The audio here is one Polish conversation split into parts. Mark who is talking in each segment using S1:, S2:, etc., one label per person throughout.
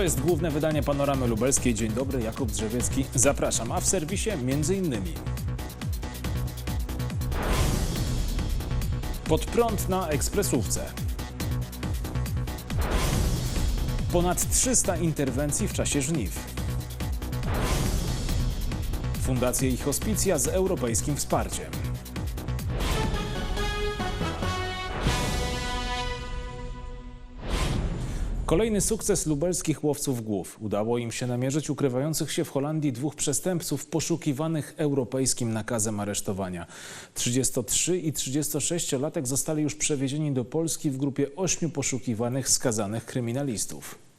S1: To jest główne wydanie Panoramy Lubelskiej. Dzień dobry, Jakub Drzewiecki. Zapraszam, a w serwisie między innymi Pod prąd na ekspresówce. Ponad 300 interwencji w czasie żniw. Fundacje i hospicja z europejskim wsparciem. Kolejny sukces lubelskich łowców głów. Udało im się namierzyć ukrywających się w Holandii dwóch przestępców poszukiwanych europejskim nakazem aresztowania. 33 i 36-latek zostali już przewiezieni do Polski w grupie ośmiu poszukiwanych skazanych kryminalistów.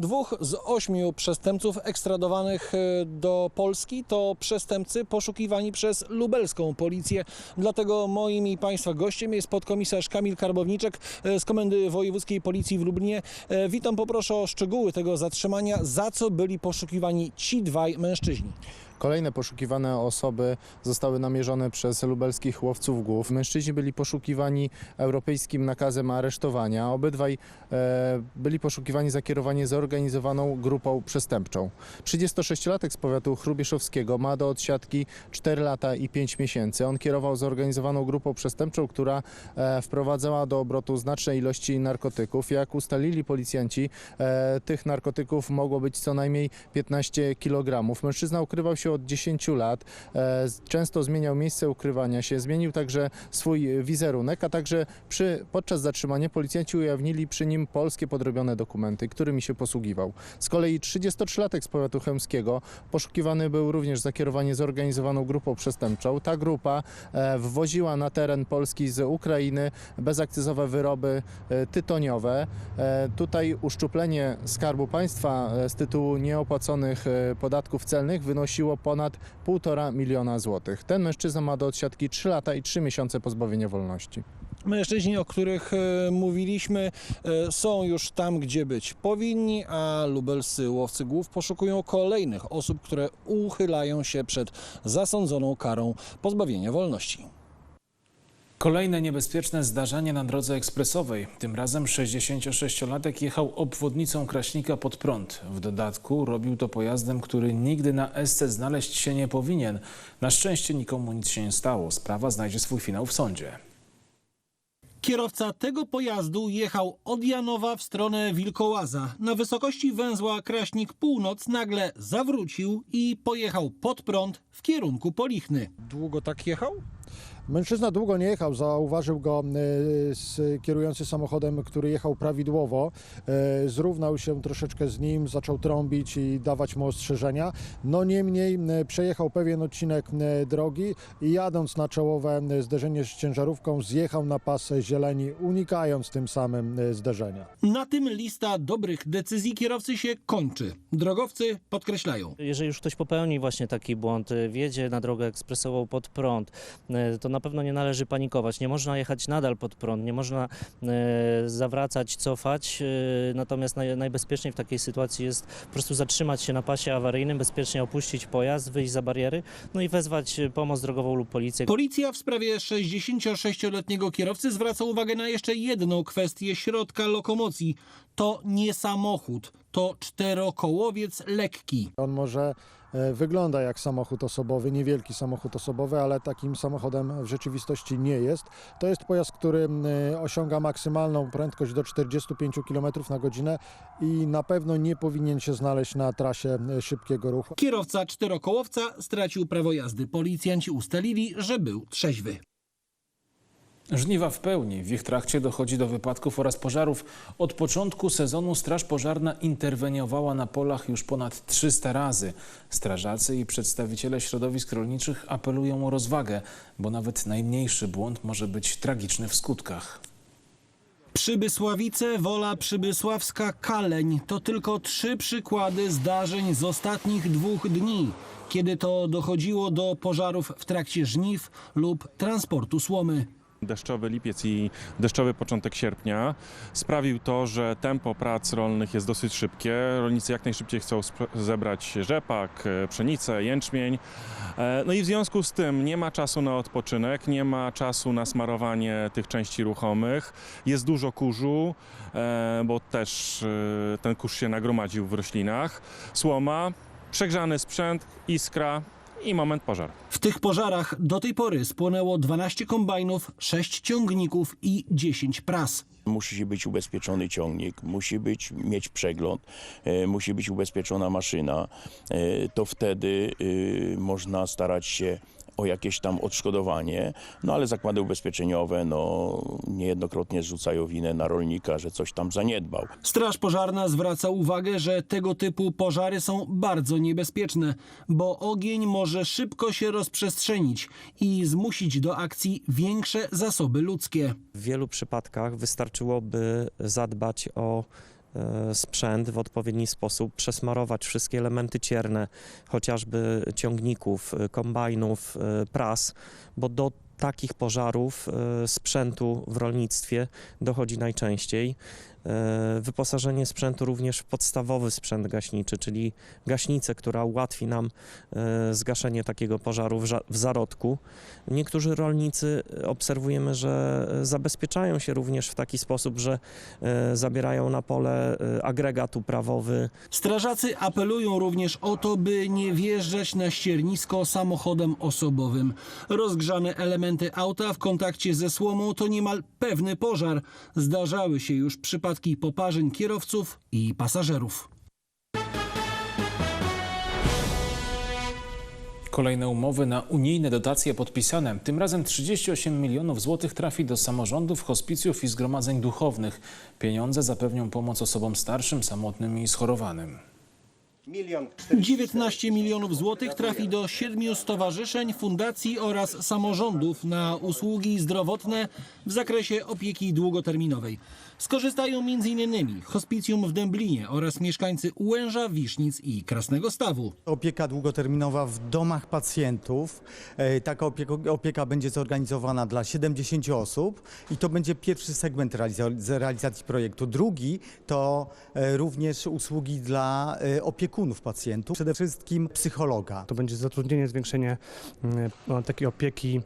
S2: Dwóch z ośmiu przestępców ekstradowanych e, do Polski to przestępcy poszukiwani przez lubelską policję. Dlatego moim i Państwa gościem jest podkomisarz Kamil Karbowniczek e, z Komendy Wojewódzkiej Policji w Lublinie. E, Witam, poproszę o szczegóły tego zatrzymania. Za co byli poszukiwani ci dwaj mężczyźni?
S3: Kolejne poszukiwane osoby zostały namierzone przez lubelskich łowców głów. Mężczyźni byli poszukiwani europejskim nakazem aresztowania. Obydwaj e, byli poszukiwani za kierowanie zorganizowaną grupą przestępczą. 36-latek z powiatu chrubieszowskiego ma do odsiadki 4 lata i 5 miesięcy. On kierował zorganizowaną grupą przestępczą, która e, wprowadzała do obrotu znaczne ilości narkotyków. Jak ustalili policjanci, e, tych narkotyków mogło być co najmniej 15 kg. Mężczyzna ukrywał się od 10 lat, e, często zmieniał miejsce ukrywania się, zmienił także swój wizerunek, a także przy, podczas zatrzymania policjanci ujawnili przy nim polskie podrobione dokumenty, którymi się posługiwał. Z kolei 33-latek z powiatu chełmskiego poszukiwany był również za kierowanie zorganizowaną grupą przestępczą. Ta grupa e, wwoziła na teren Polski z Ukrainy bezakcyzowe wyroby e, tytoniowe. Tutaj uszczuplenie Skarbu Państwa z tytułu nieopłaconych podatków celnych wynosiło ponad 1,5 miliona złotych. Ten mężczyzna ma do odsiadki 3 lata i 3 miesiące pozbawienia wolności.
S2: Mężczyźni, o których e, mówiliśmy, e, są już tam, gdzie być powinni, a lubelscy łowcy głów poszukują kolejnych osób, które uchylają się przed zasądzoną karą pozbawienia wolności.
S1: Kolejne niebezpieczne zdarzenie na drodze ekspresowej. Tym razem 66-latek jechał obwodnicą Kraśnika pod prąd. W dodatku robił to pojazdem, który nigdy na SC znaleźć się nie powinien. Na szczęście nikomu nic się nie stało. Sprawa znajdzie swój finał w sądzie.
S2: Kierowca tego pojazdu jechał od Janowa w stronę Wilkołaza. Na wysokości węzła Kraśnik Północ nagle zawrócił i pojechał pod prąd w kierunku Polichny. Długo tak jechał?
S4: Mężczyzna długo nie jechał, zauważył go e, kierujący samochodem, który jechał prawidłowo. E, Zrównał się troszeczkę z nim, zaczął trąbić i dawać mu ostrzeżenia. No niemniej e, przejechał pewien odcinek drogi i jadąc na czołowe zderzenie z ciężarówką zjechał na pas zieleni, unikając tym samym zderzenia.
S2: Na tym lista dobrych decyzji kierowcy się kończy. Drogowcy podkreślają.
S5: Jeżeli już ktoś popełni właśnie taki błąd, wjedzie na drogę ekspresową pod prąd, to na pewno nie należy panikować. Nie można jechać nadal pod prąd, nie można y, zawracać, cofać. y, Natomiast naj, najbezpieczniej w takiej sytuacji jest po prostu zatrzymać się na pasie awaryjnym, bezpiecznie opuścić pojazd, wyjść za bariery, no i wezwać y, pomoc drogową lub policję.
S2: Policja w sprawie 66-letniego kierowcy zwraca uwagę na jeszcze jedną kwestię środka lokomocji. To nie samochód, to czterokołowiec lekki.
S4: On może e, wygląda jak samochód osobowy, niewielki samochód osobowy, ale takim samochodem w rzeczywistości nie jest. To jest pojazd, który e, osiąga maksymalną prędkość do 45 km na godzinę i na pewno nie powinien się znaleźć na trasie e, szybkiego ruchu.
S2: Kierowca czterokołowca stracił prawo jazdy. Policjanci ustalili, że był trzeźwy.
S1: Żniwa w pełni. W ich trakcie dochodzi do wypadków oraz pożarów. Od początku sezonu Straż Pożarna interweniowała na polach już ponad 300 razy. Strażacy i przedstawiciele środowisk rolniczych apelują o rozwagę, bo nawet najmniejszy błąd może być tragiczny w skutkach.
S2: Przybysławice, Wola Przybysławska, Kaleń to tylko trzy przykłady zdarzeń z ostatnich dwóch dni, kiedy to dochodziło do pożarów w trakcie żniw lub transportu słomy.
S6: Deszczowy lipiec i deszczowy początek sierpnia sprawił to, że tempo prac rolnych jest dosyć szybkie. Rolnicy jak najszybciej chcą zebrać rzepak, e, pszenicę, jęczmień. E, No i w związku z tym nie ma czasu na odpoczynek, nie ma czasu na smarowanie tych części ruchomych. Jest dużo kurzu, e, bo też ten kurz się nagromadził w roślinach. Słoma, przegrzany sprzęt, iskra i moment pożar.
S2: W tych pożarach do tej pory spłonęło 12 kombajnów, 6 ciągników i 10 pras.
S7: Musi być ubezpieczony ciągnik, musi być, mieć przegląd, e, musi być ubezpieczona maszyna. E, to wtedy e, można starać się o jakieś tam odszkodowanie, no ale zakłady ubezpieczeniowe no, niejednokrotnie zrzucają winę na rolnika, że coś tam zaniedbał.
S2: Straż pożarna zwraca uwagę, że tego typu pożary są bardzo niebezpieczne, bo ogień może szybko się rozprzestrzenić i zmusić do akcji większe zasoby ludzkie.
S8: W wielu przypadkach wystarczyłoby zadbać o sprzęt w odpowiedni sposób, przesmarować wszystkie elementy cierne, chociażby ciągników, e, kombajnów, e, pras, bo do takich pożarów e, sprzętu w rolnictwie dochodzi najczęściej. E, Wyposażenie sprzętu również w podstawowy sprzęt gaśniczy, czyli gaśnicę, która ułatwi nam e, zgaszenie takiego pożaru w zarodku. Niektórzy rolnicy e, obserwujemy, że zabezpieczają się również w taki sposób, że zabierają na pole agregat uprawowy,
S2: Strażacy apelują również o to, by nie wjeżdżać na ściernisko samochodem osobowym. Rozgrzane elementy auta w kontakcie ze słomą to niemal pewny pożar. Zdarzały się już przypadki poparzeń kierowców i pasażerów.
S1: Kolejne umowy na unijne dotacje podpisane. Tym razem 38 milionów złotych trafi do samorządów, hospicjów i zgromadzeń duchownych. Pieniądze zapewnią pomoc osobom starszym, samotnym i schorowanym.
S2: 19 milionów złotych trafi do siedmiu stowarzyszeń, fundacji oraz samorządów na usługi zdrowotne w zakresie opieki długoterminowej. Skorzystają m.in. hospicjum w Dęblinie oraz mieszkańcy Łęża, Wisznic i Krasnego Stawu.
S9: Opieka długoterminowa w domach pacjentów. E, Taka opieka, opieka będzie zorganizowana dla 70 osób i to będzie pierwszy segment realiza- realizacji projektu. Drugi to e, również usługi dla e, opiekunów pacjentów, przede wszystkim psychologa.
S10: To będzie zatrudnienie, zwiększenie mm, no, takiej opieki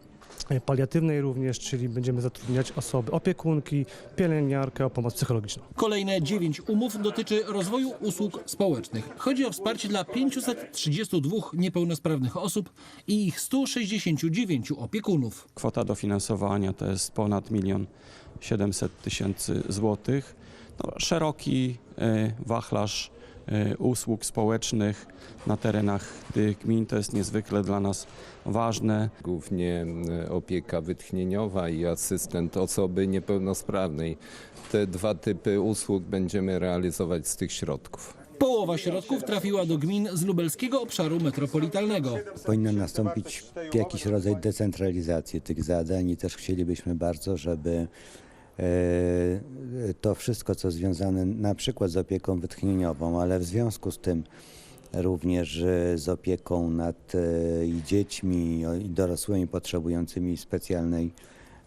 S10: e, paliatywnej również, czyli będziemy zatrudniać osoby opiekunki, pielęgniarkę o pomoc psychologiczną.
S2: Kolejne dziewięć umów dotyczy rozwoju usług społecznych. Chodzi o wsparcie dla 532 niepełnosprawnych osób i ich 169 opiekunów.
S11: Kwota dofinansowania to jest ponad milion 700 tysięcy złotych. No, szeroki e, wachlarz e, usług społecznych na terenach tych gmin to jest niezwykle dla nas ważne.
S12: głównie e, opieka wytchnieniowa i asystent osoby niepełnosprawnej. Te dwa typy usług będziemy realizować z tych środków.
S2: Połowa środków trafiła do gmin z lubelskiego obszaru metropolitalnego.
S13: Powinno nastąpić jakiś rodzaj decentralizacji tych zadań i też chcielibyśmy bardzo, żeby e, to wszystko, co związane na przykład z opieką wytchnieniową, ale w związku z tym również e, z opieką nad e, i dziećmi i dorosłymi potrzebującymi specjalnej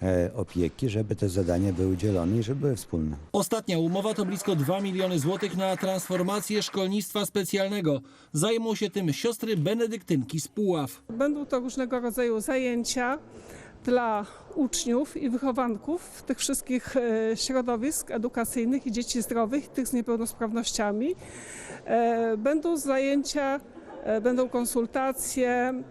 S13: e, opieki, żeby te zadania były udzielone i żeby były wspólne.
S2: Ostatnia umowa to blisko 2 miliony złotych na transformację szkolnictwa specjalnego. Zajmą się tym siostry benedyktynki z Puław.
S14: Będą to różnego rodzaju zajęcia dla uczniów i wychowanków tych wszystkich e, środowisk edukacyjnych i dzieci zdrowych, tych z niepełnosprawnościami. E, Będą zajęcia, e, będą konsultacje,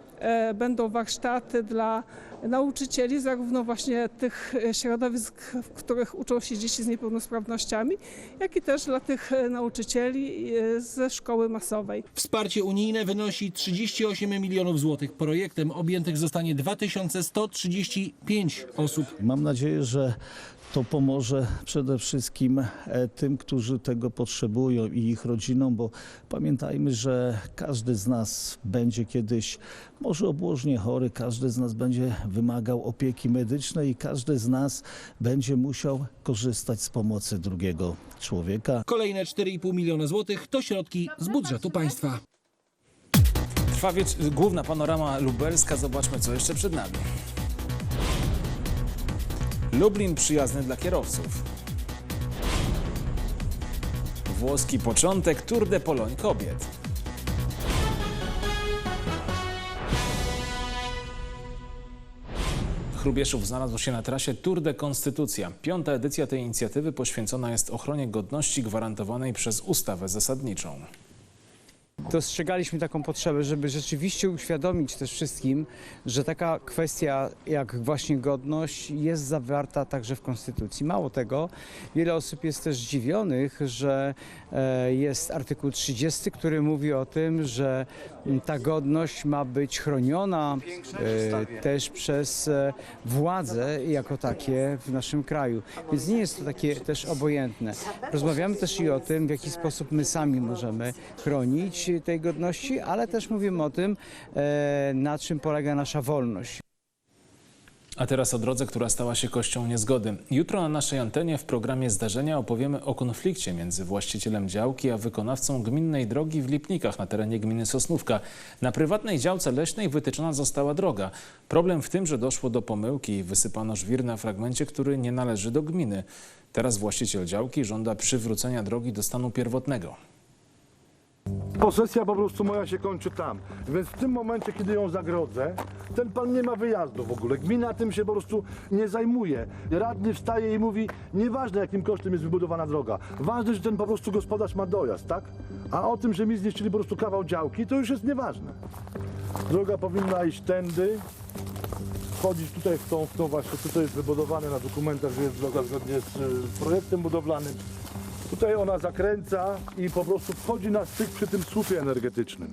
S14: będą warsztaty dla nauczycieli, zarówno właśnie tych e, środowisk, w których uczą się dzieci z niepełnosprawnościami, jak i też dla tych e, nauczycieli e, ze szkoły masowej.
S2: Wsparcie unijne wynosi 38 milionów złotych. Projektem objętych zostanie 2135 osób.
S15: Mam nadzieję, że to pomoże przede wszystkim e, tym, którzy tego potrzebują i ich rodzinom, bo pamiętajmy, że każdy z nas będzie kiedyś może obłożnie chory, każdy z nas będzie wymagał opieki medycznej i każdy z nas będzie musiał korzystać z pomocy drugiego człowieka.
S2: Kolejne 4,5 miliona złotych to środki z budżetu państwa.
S1: Trwa wiecz- główna panorama lubelska. Zobaczmy, co jeszcze przed nami. Lublin przyjazny dla kierowców. Włoski początek Tour de Poloń kobiet. Chrubieszów znalazł się na trasie Tour de Konstytucja. Piąta edycja tej inicjatywy poświęcona jest ochronie godności gwarantowanej przez ustawę zasadniczą.
S16: Dostrzegaliśmy taką potrzebę, żeby rzeczywiście uświadomić też wszystkim, że taka kwestia jak właśnie godność jest zawarta także w Konstytucji. Mało tego, wiele osób jest też zdziwionych, że e, jest artykuł 30, który mówi o tym, że ta godność ma być chroniona e, też przez e, władze jako takie w naszym kraju. Więc nie jest to takie też obojętne. Rozmawiamy też i o tym, w jaki sposób my sami możemy chronić tej godności, ale też mówimy o tym, e, na czym polega nasza wolność.
S1: A teraz o drodze, która stała się kością niezgody. Jutro na naszej antenie w programie Zdarzenia opowiemy o konflikcie między właścicielem działki a wykonawcą gminnej drogi w Lipnikach na terenie gminy Sosnówka. Na prywatnej działce leśnej wytyczona została droga. Problem w tym, że doszło do pomyłki i wysypano żwir na fragmencie, który nie należy do gminy. Teraz właściciel działki żąda przywrócenia drogi do stanu pierwotnego.
S17: Posesja po prostu moja się kończy tam. Więc w tym momencie, kiedy ją zagrodzę, ten pan nie ma wyjazdu w ogóle. Gmina tym się po prostu nie zajmuje. Radny wstaje i mówi, nieważne jakim kosztem jest wybudowana droga, ważne, że ten po prostu gospodarz ma dojazd, tak? A o tym, że mi zniszczyli po prostu kawał działki, to już jest nieważne. Droga powinna iść tędy, wchodzić tutaj w tą, w tą właśnie, tutaj jest wybudowane na dokumentach, że jest droga zgodnie z e, projektem budowlanym. Tutaj ona zakręca i po prostu wchodzi na styk przy tym słupie energetycznym.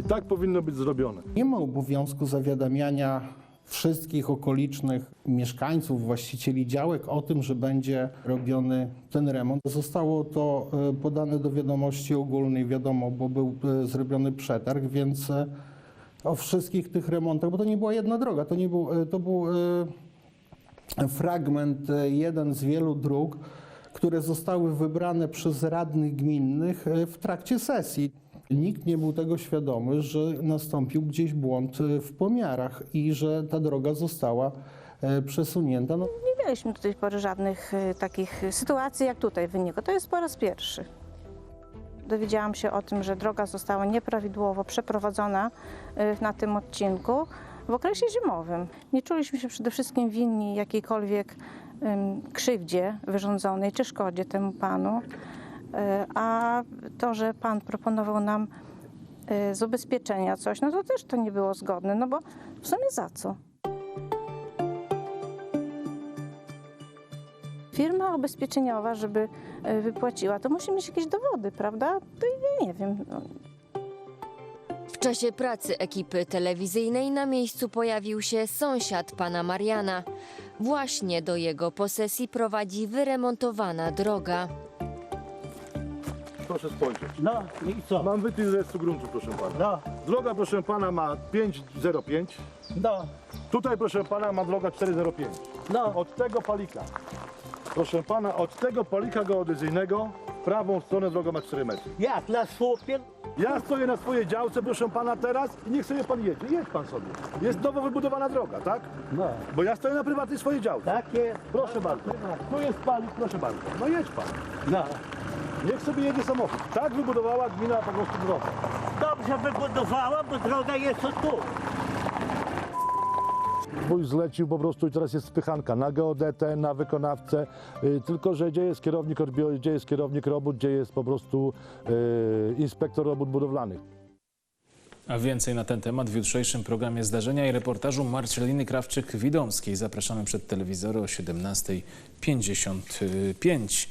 S17: I tak powinno być zrobione.
S18: Nie ma obowiązku zawiadamiania wszystkich okolicznych mieszkańców, właścicieli działek o tym, że będzie robiony ten remont. Zostało to e, podane do wiadomości ogólnej, wiadomo, bo był e, zrobiony przetarg, więc e, o wszystkich tych remontach, bo to nie była jedna droga, to, nie był, to był fragment, jeden z wielu dróg, które zostały wybrane przez radnych gminnych e, w trakcie sesji. Nikt nie był tego świadomy, że nastąpił gdzieś błąd e, w pomiarach i że ta droga została e, przesunięta. No,
S19: Nie mieliśmy do tej pory żadnych takich sytuacji jak tutaj wynika. To jest po raz pierwszy. Dowiedziałam się o tym, że droga została nieprawidłowo przeprowadzona na tym odcinku w okresie zimowym. Nie czuliśmy się przede wszystkim winni jakiejkolwiek krzywdzie wyrządzonej czy szkodzie temu panu. Y, A to, że pan proponował nam y, z ubezpieczenia coś, no to też to nie było zgodne, no bo w sumie za co? Firma ubezpieczeniowa, żeby e, wypłaciła, to musi mieć jakieś dowody, prawda? To ja nie wiem. No,
S20: W czasie pracy ekipy telewizyjnej na miejscu pojawił się sąsiad pana Mariana. Właśnie do jego posesji prowadzi wyremontowana droga.
S17: Proszę spojrzeć. No i co? Mam wypis z rejestru gruntu, proszę pana. No. Droga, proszę pana, ma 505. No. Tutaj, proszę pana, ma droga 405. No. Od tego palika. Proszę pana, od tego palika geodezyjnego w prawą stronę droga ma 4 metry.
S21: Jak na słupie?
S17: Ja stoję na swojej działce, proszę pana, teraz i niech sobie pan jedzie. Jedź pan sobie. Jest nowo wybudowana droga, tak?
S21: No.
S17: Bo ja stoję na prywatnej swojej działce.
S21: Tak jest.
S17: Proszę bardzo. Tu jest palik, proszę bardzo. No jedź pan.
S21: No.
S17: Niech sobie jedzie samochód. Tak wybudowała gmina po prostu drogę.
S21: Dobrze wybudowała, bo droga jest tu.
S17: Wuj zlecił po prostu i teraz jest spychanka na geodetę, na wykonawcę, y, tylko że gdzie jest kierownik, gdzie jest kierownik robót, gdzie jest po prostu y, inspektor robót budowlanych.
S1: A więcej na ten temat w jutrzejszym programie zdarzenia i reportażu Marceliny Krawczyk-Widomskiej. Zapraszamy przed telewizory o 17.55.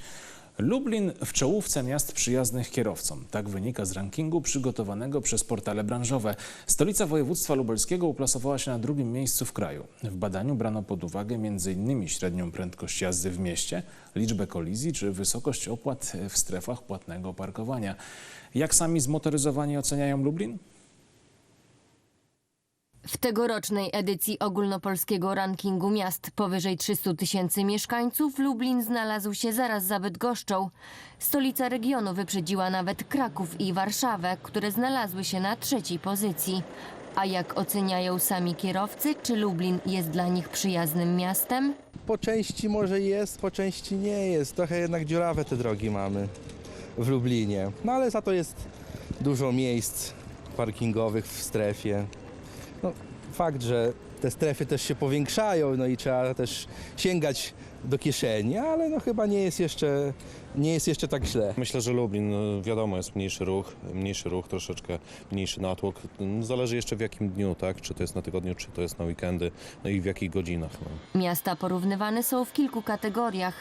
S1: Lublin w czołówce miast przyjaznych kierowcom. Tak wynika z rankingu przygotowanego przez portale branżowe. Stolica województwa lubelskiego uplasowała się na drugim miejscu w kraju. W badaniu brano pod uwagę m.in. średnią prędkość jazdy w mieście, liczbę kolizji czy wysokość opłat w strefach płatnego parkowania. Jak sami zmotoryzowani oceniają Lublin?
S20: W tegorocznej edycji ogólnopolskiego rankingu miast powyżej 300 tysięcy mieszkańców Lublin znalazł się zaraz za Bydgoszczą. Stolica regionu wyprzedziła nawet Kraków i Warszawę, które znalazły się na trzeciej pozycji. A jak oceniają sami kierowcy, czy Lublin jest dla nich przyjaznym miastem?
S22: Po części może jest, po części nie jest. Trochę jednak dziurawe te drogi mamy w Lublinie. No ale za to jest dużo miejsc parkingowych w strefie. No, fakt, że te strefy też się powiększają, no i trzeba też sięgać do kieszeni, ale no chyba nie jest jeszcze, nie jest jeszcze tak źle.
S23: Myślę, że Lublin, no, wiadomo, jest mniejszy ruch, mniejszy ruch, troszeczkę mniejszy natłok. No, Zależy jeszcze w jakim dniu, tak? Czy to jest na tygodniu, czy to jest na weekendy, no i w jakich godzinach. No.
S20: Miasta porównywane są w kilku kategoriach.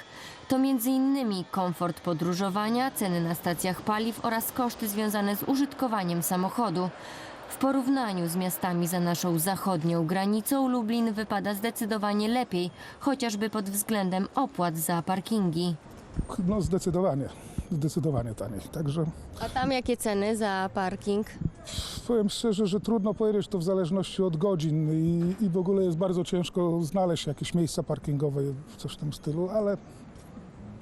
S20: To m.in. komfort podróżowania, ceny na stacjach paliw oraz koszty związane z użytkowaniem samochodu. W porównaniu z miastami za naszą zachodnią granicą Lublin wypada zdecydowanie lepiej, chociażby pod względem opłat za parkingi.
S24: No zdecydowanie, zdecydowanie taniej. Także
S20: A tam jakie ceny za parking?
S24: powiem szczerze, że trudno powiedzieć to w zależności od godzin i, i w ogóle jest bardzo ciężko znaleźć jakieś miejsca parkingowe, coś w tym stylu, ale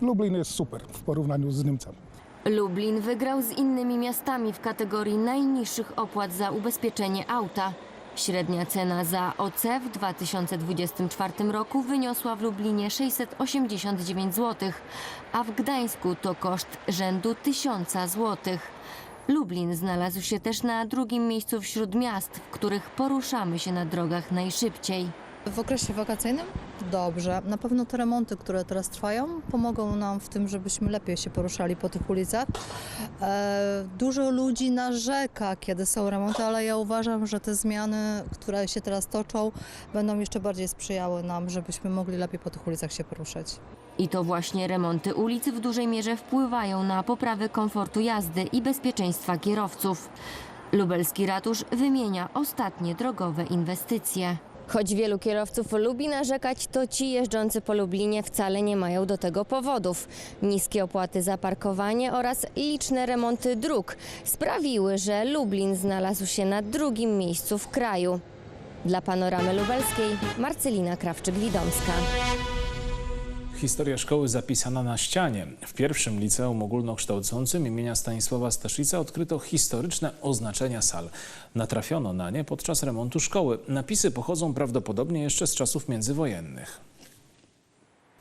S24: Lublin jest super w porównaniu z Niemcami.
S20: Lublin wygrał z innymi miastami w kategorii najniższych opłat za ubezpieczenie auta. Średnia cena za OC w 2024 roku wyniosła w Lublinie 689 zł, a w Gdańsku to koszt rzędu 1000 zł. Lublin znalazł się też na drugim miejscu wśród miast, w których poruszamy się na drogach najszybciej.
S25: W okresie wakacyjnym? Dobrze. Na pewno te remonty, które teraz trwają, pomogą nam w tym, żebyśmy lepiej się poruszali po tych ulicach. E, dużo ludzi narzeka, kiedy są remonty, ale ja uważam, że te zmiany, które się teraz toczą, będą jeszcze bardziej sprzyjały nam, żebyśmy mogli lepiej po tych ulicach się poruszać.
S20: I to właśnie remonty ulic w dużej mierze wpływają na poprawę komfortu jazdy i bezpieczeństwa kierowców. Lubelski ratusz wymienia ostatnie drogowe inwestycje. Choć wielu kierowców lubi narzekać, to ci jeżdżący po Lublinie wcale nie mają do tego powodów. Niskie opłaty za parkowanie oraz liczne remonty dróg sprawiły, że Lublin znalazł się na drugim miejscu w kraju. Dla Panoramy Lubelskiej Marcelina Krawczyk-Widomska.
S1: Historia szkoły zapisana na ścianie. W pierwszym liceum ogólnokształcącym imienia Stanisława Staszica odkryto historyczne oznaczenia sal. Natrafiono na nie podczas remontu szkoły. Napisy pochodzą prawdopodobnie jeszcze z czasów międzywojennych.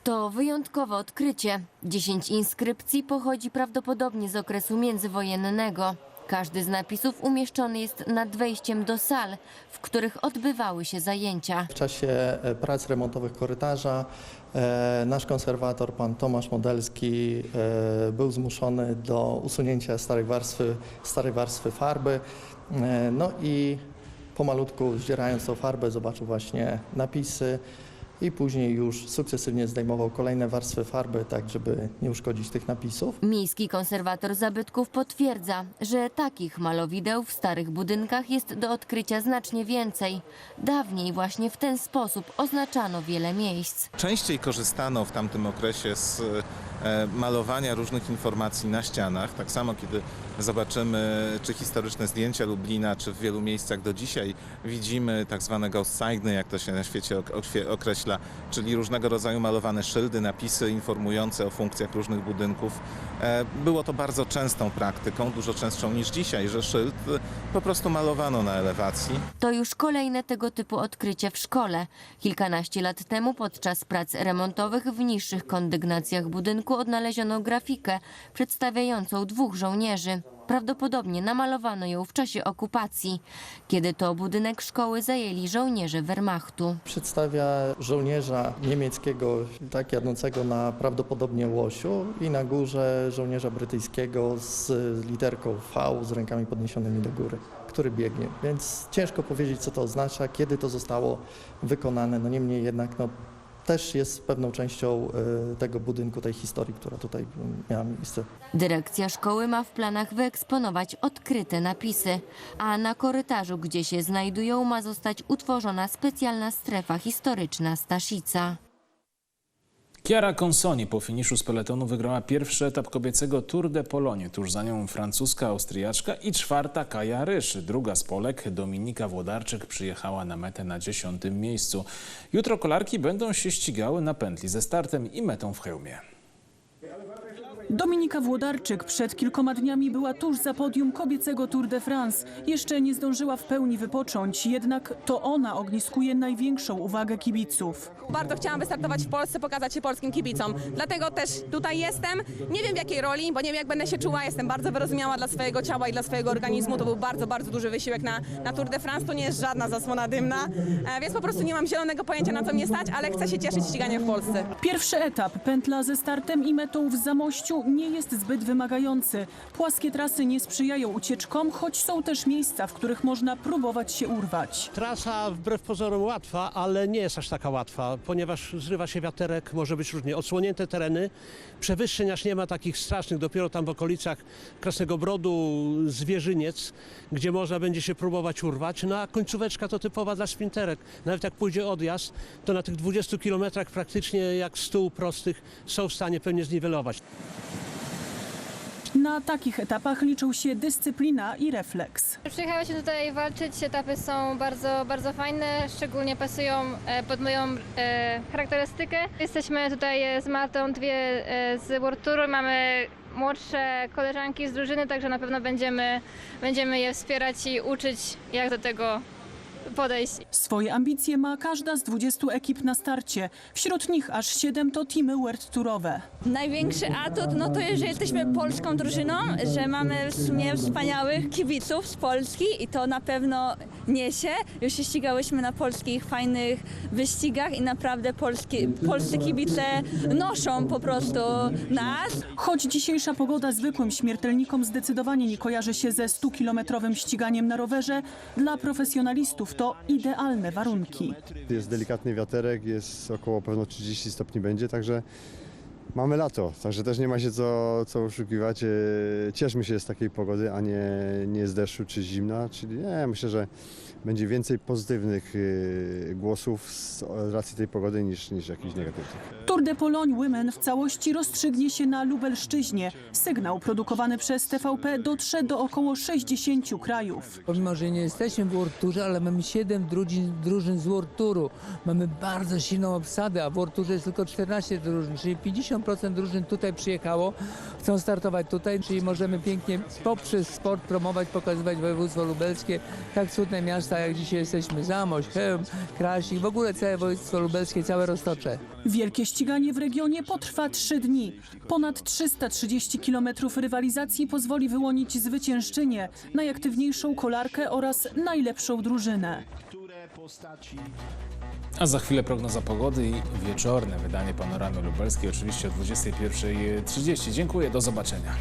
S20: To wyjątkowe odkrycie. Dziesięć inskrypcji pochodzi prawdopodobnie z okresu międzywojennego. Każdy z napisów umieszczony jest nad wejściem do sal, w których odbywały się zajęcia.
S26: W czasie e, prac remontowych korytarza e, nasz konserwator, pan Tomasz Modelski, e, był zmuszony do usunięcia starej warstwy, starej warstwy farby. No i pomalutku zdzierając tą farbę zobaczył właśnie napisy i później już sukcesywnie zdejmował kolejne warstwy farby, tak żeby nie uszkodzić tych napisów.
S20: Miejski konserwator zabytków potwierdza, że takich malowideł w starych budynkach jest do odkrycia znacznie więcej. Dawniej właśnie w ten sposób oznaczano wiele miejsc.
S27: Częściej korzystano w tamtym okresie z e, malowania różnych informacji na ścianach. Tak samo, kiedy zobaczymy czy historyczne zdjęcia Lublina, czy w wielu miejscach do dzisiaj widzimy tak zwane ghost signy, jak to się na świecie ok- czyli różnego rodzaju malowane szyldy, napisy informujące o funkcjach różnych budynków. E, Było to bardzo częstą praktyką, dużo częstszą niż dzisiaj, że szyld e, po prostu malowano na elewacji.
S20: To już kolejne tego typu odkrycie w szkole. Kilkanaście lat temu podczas prac remontowych w niższych kondygnacjach budynku odnaleziono grafikę przedstawiającą dwóch żołnierzy. Prawdopodobnie namalowano ją w czasie okupacji, kiedy to budynek szkoły zajęli żołnierze Wehrmachtu.
S26: Przedstawia żołnierza niemieckiego, tak jadącego na prawdopodobnie łosiu i na górze żołnierza brytyjskiego z literką V z rękami podniesionymi do góry, który biegnie. Więc ciężko powiedzieć, co to oznacza, kiedy to zostało wykonane. No niemniej jednak no, też jest pewną częścią e, tego budynku, tej historii, która tutaj mm, miała miejsce.
S20: Dyrekcja szkoły ma w planach wyeksponować odkryte napisy, a na korytarzu, gdzie się znajdują, ma zostać utworzona specjalna strefa historyczna Staszica.
S1: Chiara Consoni po finiszu z peletonu wygrała pierwszy etap kobiecego Tour de Polonie. Tuż za nią francuska Austriaczka i czwarta Kaja Rysz. Druga z Polek, Dominika Włodarczyk, przyjechała na metę na dziesiątym miejscu. Jutro kolarki będą się ścigały na pętli ze startem i metą w hełmie.
S28: Dominika Włodarczyk przed kilkoma dniami była tuż za podium kobiecego Tour de France. Jeszcze nie zdążyła w pełni wypocząć, jednak to ona ogniskuje największą uwagę kibiców.
S29: Bardzo chciałam wystartować w Polsce, pokazać się polskim kibicom. Dlatego też tutaj jestem. Nie wiem w jakiej roli, bo nie wiem jak będę się czuła. Jestem bardzo wyrozumiała dla swojego ciała i dla swojego organizmu. To był bardzo, bardzo duży wysiłek na, na Tour de France. To nie jest żadna zasłona dymna, e, więc po prostu nie mam zielonego pojęcia na co mnie stać, ale chcę się cieszyć ściganiem w Polsce.
S28: Pierwszy etap, pętla ze startem i metą w Zamościu, nie jest zbyt wymagający. Płaskie trasy nie sprzyjają ucieczkom, choć są też miejsca, w których można próbować się urwać.
S30: Trasa wbrew pozorom łatwa, ale nie jest aż taka łatwa, ponieważ zrywa się wiaterek, może być różnie. Odsłonięte tereny, przewyższeń aż nie ma takich strasznych, dopiero tam w okolicach Krasnego Brodu, Zwierzyniec, gdzie można będzie się próbować urwać. No a końcóweczka to typowa dla sprinterek. Nawet jak pójdzie odjazd, to na tych 20 kilometrach praktycznie jak stół prostych są w stanie pewnie zniwelować.
S28: Na takich etapach liczą się dyscyplina i refleks.
S31: Przyjechała się tutaj walczyć, etapy są bardzo, bardzo fajne, szczególnie pasują e, pod moją e, charakterystykę. Jesteśmy tutaj e, z Martą, dwie z World mamy młodsze koleżanki z drużyny, także na pewno będziemy, będziemy je wspierać i uczyć, jak do tego podejść.
S28: Swoje ambicje ma każda z 20 ekip na starcie. Wśród nich aż 7 to teamy World Tourowe.
S32: Największy atut no to jest, że jesteśmy polską drużyną, że mamy w sumie wspaniałych kibiców z Polski i to na pewno niesie. Już się ścigałyśmy na polskich fajnych wyścigach i naprawdę polskie, polscy kibice noszą po prostu nas.
S28: Choć dzisiejsza pogoda zwykłym śmiertelnikom zdecydowanie nie kojarzy się ze 100-kilometrowym ściganiem na rowerze, dla profesjonalistów to idealne warunki.
S33: Jest delikatny wiaterek, jest około pewno 30 stopni będzie, także mamy lato, także też nie ma się co, co oszukiwać. E, Cieszmy się z takiej pogody, a nie, nie z deszczu czy zimna, czyli nie, myślę, że będzie więcej pozytywnych e, głosów z racji tej pogody niż, niż jakichś negatywnych.
S28: Tour de Pologne Women w całości rozstrzygnie się na Lubelszczyźnie. Sygnał produkowany przez TVP dotrze do około 60 krajów.
S34: Pomimo, że nie jesteśmy w World Tourze, ale mamy 7 drużyn, drużyn z World Touru. Mamy bardzo silną obsadę, a w World Tourze jest tylko 14 drużyn, czyli 50% drużyn tutaj przyjechało, chcą startować tutaj, czyli możemy pięknie poprzez sport promować, pokazywać województwo lubelskie, tak cudne miasta, jak dzisiaj jesteśmy, Zamość, Chełm, Krasik, w ogóle całe województwo lubelskie, całe Roztocze.
S28: Wielkie ściganie w regionie potrwa trzy dni. Ponad 330 km rywalizacji pozwoli wyłonić zwyciężczynię, najaktywniejszą kolarkę oraz najlepszą drużynę.
S1: A za chwilę prognoza pogody i wieczorne wydanie Panoramy Lubelskiej, oczywiście o 21.30. Dziękuję, do zobaczenia.